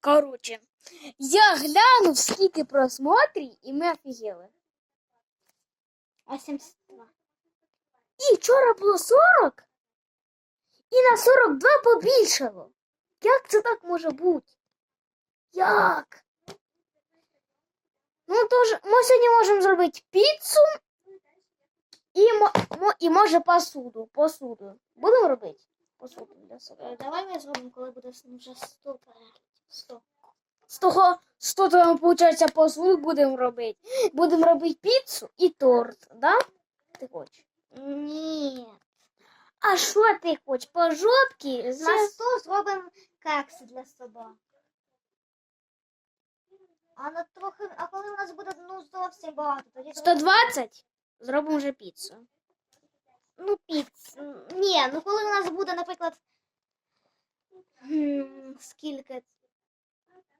Короче, я глянув, скільки просмотрів, і ми офігели. А 72. І вчора було 40, і на 42 побільшало. Як це так може бути? Як? Ну, тож, ми сьогодні можемо зробити піцу і, мо, мо- і може посуду. Посуду. Будемо робити? Посуду для себе. Е, Давай ми зробимо, коли буде вже 100 переглядів. 100. З того, з того, виходить, посуду будемо робити. Будемо робити піцу і торт, да? Ти хочеш? Ні. А що ти хочеш? По жопці? На Це 100 зробимо кекси для собак. А на трохи, а коли у нас буде ну зовсім багато, тоді зробимо- 120? Зробимо вже піцу. Ну, піц. м, Ні, ну коли у нас буде, наприклад. м, Скільки?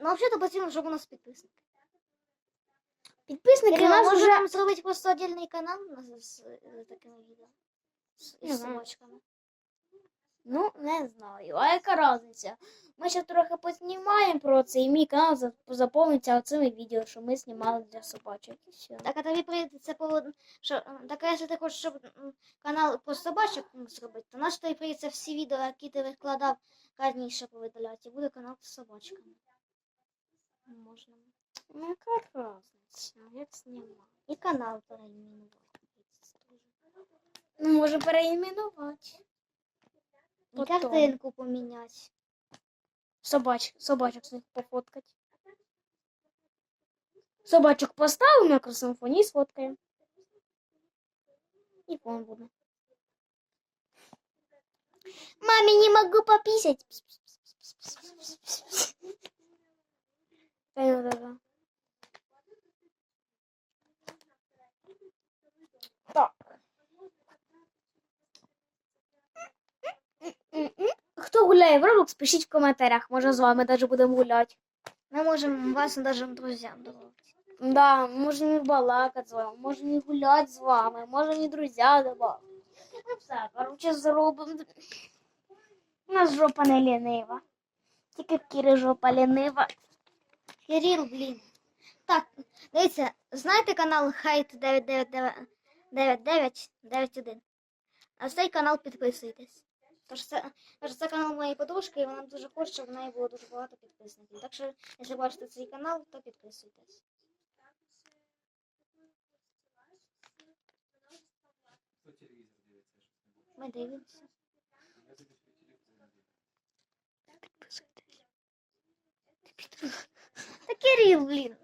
Ну, взагалі, потрібно, щоб у нас підписники. Підписники у нас може вже... зробити просто отдельний канал з, з, з такими відео? З, Не із собачками. Ну, не знаю. А яка різниця? Ми ще трохи познімаємо про це, і мій канал заповниться оцими відео, що ми знімали для собачок. І все. Так, а тобі прийдеться по що, так, а якщо ти хочеш, щоб канал по собачок зробити, то наш тобі прийдеться всі відео, які ти викладав, раніше повидаляти, і буде канал з собачками. Можна. Ну, яка різниця? Як знімати? І канал переіменувати. прийдеться теж. Ну, може переіменувати. І Потом. картинку поміняти. Собач, собачок з них пофоткати. Собачок поставимо на красивому фоні і сфоткаємо. І фон буде. Мамі, не можу попісять. Та й отака. Так. Хто гуляє в Roblox, пишіть в коментарях. Може з вами навіть будемо гуляти. Ми можемо вас навіть друзям добавити. Да, можемо і балакати з вами, можемо і гуляти з вами, можемо і друзі добавити. Ну все, коротше, зробимо. У нас жопа не лінива. Тільки в Кіри жопа лінива. Кирил, блін. Так, дивіться, знаєте канал Хайт 9991? А в цей канал підписуйтесь. Тож це, тож це канал моєї подружки, і вона дуже хоче, щоб в неї було дуже багато підписників. Так що, якщо бачите цей канал, то підписуйтесь. Ми дивимося. Та Кирил, блін.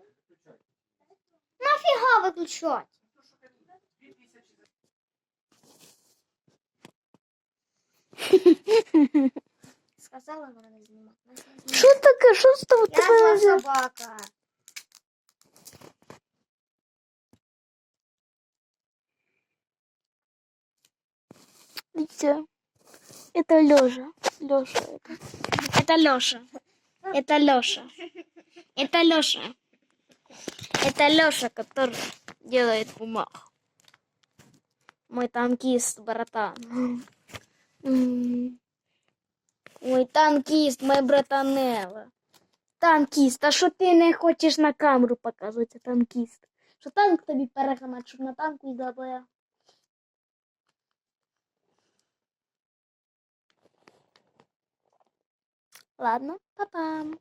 Нафіга виключати? Сказала вона не знімати. Що таке? Що з тобою Я зла собака. Видите? Это Лёша. Лёша это. Это Лёша. Это Лёша. Это Лёша. Это Лёша, который делает бумаг. Мой танкист, братан. М. Ой, танкист, мой братанелла. Танкіст, а що ти не хочеш на камеру показувати, танкіст? Що танк тобі перегнати, щоб на танку і я. Ладно, па-пам.